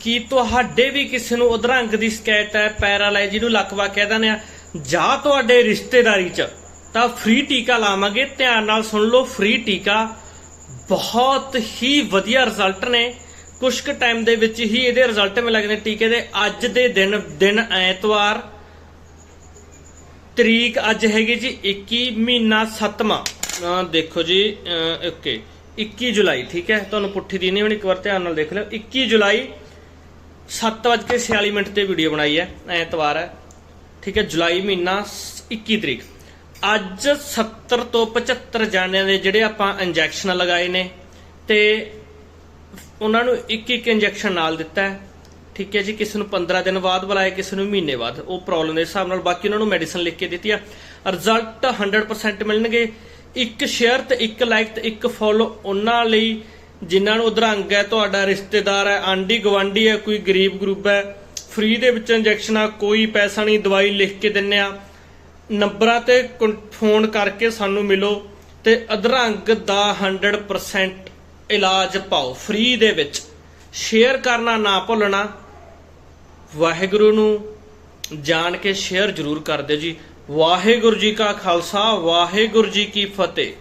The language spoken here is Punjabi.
ਕੀ ਤੁਹਾਡੇ ਵੀ ਕਿਸੇ ਨੂੰ ਉਧਰੰਗ ਦੀ ਸ਼ਿਕਾਇਤ ਹੈ, ਪੈਰਾਲਾਈਜ਼ ਨੂੰ ਲਕਵਾ ਕਹਿ ਦਿੰਦੇ ਆ? ਜਾਂ ਤੁਹਾਡੇ ਰਿਸ਼ਤੇਦਾਰੀ ਚ ਤਾਂ ਫ੍ਰੀ ਟੀਕਾ ਲਾਵਾਂਗੇ, ਧਿਆਨ ਨਾਲ ਸੁਣ ਲਓ ਫ੍ਰੀ ਟੀਕਾ ਬਹੁਤ ਹੀ ਵਧੀਆ ਰਿਜ਼ਲਟ ਨੇ। ਕੁਝ ਕੁ ਟਾਈਮ ਦੇ ਵਿੱਚ ਹੀ ਇਹਦੇ ਰਿਜ਼ਲਟ ਮਿਲ ਲੱਗਦੇ ਨੇ ਟੀਕੇ ਦੇ। ਅੱਜ ਦੇ ਦਿਨ ਦਿਨ ਐਤਵਾਰ, ਤਰੀਕ ਅੱਜ ਹੈਗੀ ਜੀ 21 ਮਹੀਨਾ 7ਵਾਂ ਦੇਖੋ ਜੀ ਓਕੇ 21 ਜੁਲਾਈ, ਠੀਕ ਹੈ? ਤੁਹਾਨੂੰ ਪੁੱਠੀ ਦੀ ਨਹੀਂ ਹੁਣ, ਇੱਕ ਵਾਰ ਧਿਆਨ ਨਾਲ ਦੇਖ ਲਿਓ। 21 ਜੁਲਾਈ 7:46 ਮਿੰਟ ਤੇ ਵੀਡੀਓ ਬਣਾਈ ਹੈ, ਐਤਵਾਰ ਹੈ। ਠੀਕ ਹੈ, ਜੁਲਾਈ ਮਹੀਨਾ 21 ਤਰੀਕ। ਅੱਜ 70 ਤੋਂ 75 ਜਾਣਿਆਂ ਦੇ ਜਿਹੜੇ ਆਪਾਂ ਇੰਜੈਕਸ਼ਨ ਲਗਾਏ ਨੇ ਤੇ ਉਹਨਾਂ ਨੂੰ ਇੱਕ ਇੱਕ ਇੰਜੈਕਸ਼ਨ ਨਾਲ ਦਿੱਤਾ ਹੈ। ਠੀਕ ਹੈ ਜੀ, ਕਿਸੇ ਨੂੰ 15 ਦਿਨ ਬਾਅਦ ਬੁਲਾਇਆ, ਕਿਸੇ ਨੂੰ ਮਹੀਨੇ ਬਾਅਦ। ਉਹ ਪ੍ਰੋਬਲਮ ਦੇ ਹਿਸਾਬ ਨਾਲ ਬਾਕੀ ਉਹਨਾਂ ਨੂੰ ਮੈਡੀਸਨ ਲਿਖ ਕੇ ਦਿੱਤੀ ਆ। ਰਿਜ਼ਲਟ 100% ਮਿਲਣਗੇ। ਇੱਕ ਸ਼ੇਅਰ ਤੇ ਇੱਕ ਲਾਈਕ ਤੇ ਇੱਕ ਫੋਲੋ ਉਹਨਾਂ ਲਈ ਜਿਨ੍ਹਾਂ ਨੂੰ ਉਧਰੰਗ ਹੈ, ਤੁਹਾਡਾ ਰਿਸ਼ਤੇਦਾਰ ਹੈ ਆਂਡੀ ਗਵਾਂਡੀ ਹੈ, ਕੋਈ ਗਰੀਬ ਗਰੂਪ ਹੈ ਫ੍ਰੀ ਦੇ ਵਿੱਚ ਇੰਜੈਕਸ਼ਨਾਂ ਕੋਈ ਪੈਸਾ ਨਹੀਂ, ਦਵਾਈ ਲਿਖ ਕੇ ਦਿੰਨੇ ਆ। ਨੰਬਰਾਂ ਤੇ ਕੁੰ- ਫੋਨ ਕਰਕੇ ਸਾਨੂੰ ਮਿਲੋ ਤੇ ਅਧਰੰਗ ਦਾ 100% ਇਲਾਜ ਪਾਓ ਫ੍ਰੀ ਦੇ ਵਿੱਚ। ਸ਼ੇਅਰ ਕਰਨਾ ਨਾ ਭੁੱਲਣਾ। ਵਾਹਿਗੁਰੂ ਨੂੰ ਜਾਣ ਕੇ ਸ਼ੇਅਰ ਜ਼ਰੂਰ ਕਰ ਦਿਓ ਜੀ। ਵਾਹਿਗੁਰੂ ਜੀ ਕਾ ਖਾਲਸਾ, ਵਾਹਿਗੁਰੂ ਜੀ ਕੀ ਫਤਿਹ।